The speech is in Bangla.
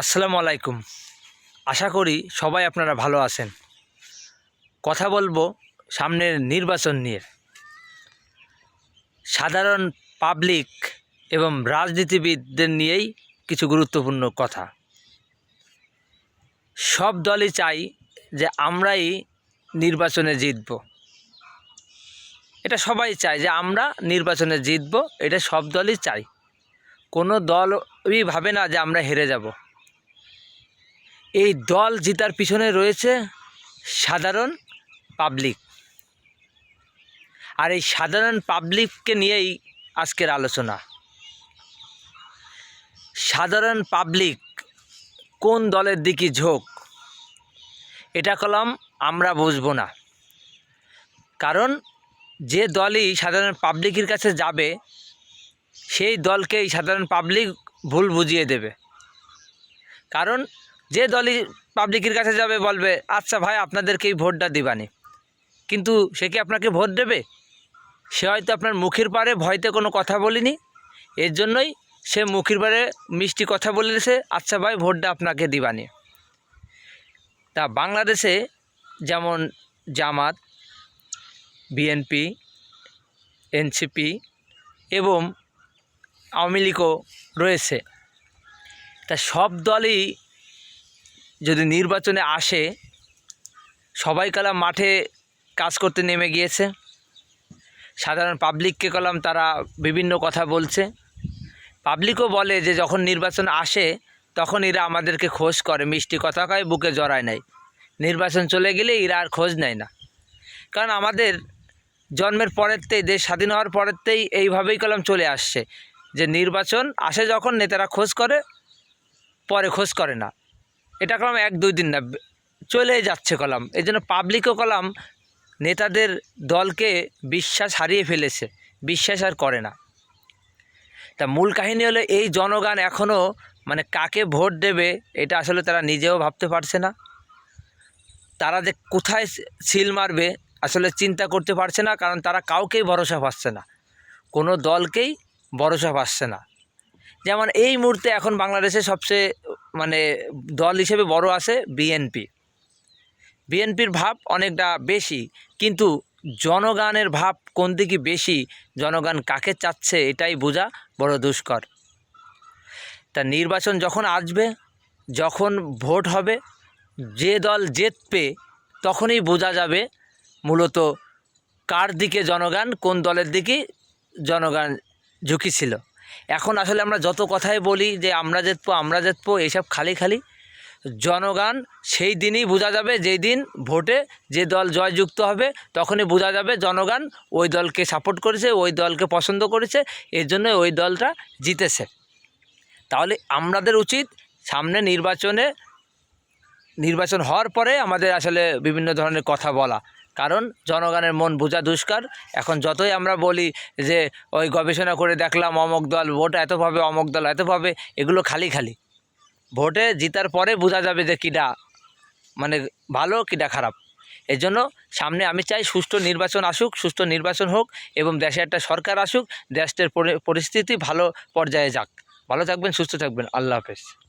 আসসালামু আলাইকুম। আশা করি সবাই আপনারা ভালো আছেন। কথা বলব সামনের নির্বাচন নিয়ে। সাধারণ পাবলিক এবং রাজনীতিবিদদের নিয়েই কিছু গুরুত্বপূর্ণ কথা। সব দলই চাই যে আমরাই নির্বাচনে জিতব। এটা সবাই চায় যে আমরা নির্বাচনে জিতব, এটা সব দলই চাই কোনো দলই ভাবে না যে আমরা হেরে যাব। এই দল জিতার পিছনে রয়েছে সাধারণ পাবলিক। আর এই সাধারণ পাবলিককে নিয়েই আজকের আলোচনা। সাধারণ পাবলিক কোন দলের দিকে ঝোঁক? এটা কলম আমরা বুঝব না। কারণ যে দলই সাধারণ পাবলিকের কাছে যাবে, সেই দলকেই সাধারণ পাবলিক ভুল বুঝিয়ে দেবে। কারণ যে দলই পাবলিকের কাছে যাবে বলবে আচ্ছা ভাই আপনাদেরকেই ভোটটা দিবানি। কিন্তু সে কি আপনাকে ভোট দেবে? সে হয়তো আপনার মুখের পারে ভয়তে কোনো কথা বলিনি। এর জন্যই সে মুখের পারে মিষ্টি কথা বলেছে আচ্ছা ভাই, ভোটটা আপনাকে দিবানি। তা বাংলাদেশে যেমন জামাত, বিএনপি, এনসিপি এবং আওয়ামী লীগও রয়েছে। তা সব দলই যদি নির্বাচনে আসে, সবাই কলাম মাঠে কাজ করতে নেমে গিয়েছে। সাধারণ পাবলিককে কলাম তারা বিভিন্ন কথা বলছে। পাবলিকও বলে যে, যখন নির্বাচন আসে, তখন এরা আমাদেরকে খোঁজ করে। মিষ্টি কথা কয়, বুকে জড়ায় নাই। নির্বাচন চলে গেলে এরা আর খোঁজ নেয় না। কারণ আমাদের জন্মের পরেরতেই, দেশ স্বাধীন হওয়ার পরেরতেই এইভাবেই কলাম চলে আসছে। যে নির্বাচন আসে যখন, নেতারা খোঁজ করে, পরে খোঁজ করে না। এটা কলাম এক, দুই দিন না, চলেই যাচ্ছে কলাম। এই জন্য পাবলিকও কলাম নেতাদের দলকে বিশ্বাস হারিয়ে ফেলেছে, বিশ্বাস আর করে না। তা মূল কাহিনী হলো এই জনগান এখনও মানে কাকে ভোট দেবে, এটা আসলে তারা নিজেও ভাবতে পারছে না। তারা যে কোথায় সিল মারবে, আসলে চিন্তা করতে পারছে না, কারণ তারা কাউকেই ভরসা পাচ্ছে না। কোনো দলকেই ভরসা পাচ্ছে না। যেমন এই মুহূর্তে এখন বাংলাদেশে সবচেয়ে মানে দল হিসেবে বড় আছে বিএনপি বিএনপির ভাব অনেকটা বেশি, কিন্তু জনগণের ভাব কোন দিকে বেশি জনগণ কাকে চাচ্ছে এটাই বোঝা বড় দুষ্কর। তা নির্বাচন যখন আসবে, যখন ভোট হবে, যে দল জিতবে, তখনই বোঝা যাবে মূলত কার দিকে জনগণ কোন দলের দিকে জনগণ ঝুঁকি ছিল। এখন আসলে আমরা যত কথাই বলি যে আমরা জিতবো আমরা জিতবো এইসব খালি খালি। জনগণ সেই দিনই বোঝা যাবে যেই দিন ভোটে যে দল জয়যুক্ত হবে, তখনই বোঝা যাবে জনগণ ওই দলকে সাপোর্ট করেছে, ওই দলকে পছন্দ করেছে, এর জন্য ওই দলটা জিতেছে। তাহলে আমাদের উচিত সামনে নির্বাচনে, নির্বাচন হওয়ার পরে আমাদের আসলে বিভিন্ন ধরনের কথা বলা। কারণ জনগণের মন বোঝা দুষ্কার। এখন যতই আমরা বলি যে, ওই গবেষণা করে দেখলাম অমক দল, ভোট এতভাবে অমক দল এতভাবে এগুলো খালি খালি। ভোটে জিতার পরে বোঝা যাবে যে কীটা মানে ভালো কীটা খারাপ। এর জন্য সামনে আমি চাই সুষ্ঠু নির্বাচন আসুক, সুষ্ঠু নির্বাচন হোক এবং দেশে একটা সরকার আসুক, দেশটার পরিস্থিতি ভালো পর্যায়ে যাক। ভালো থাকবেন, সুস্থ থাকবেন। আল্লাহ হাফেজ।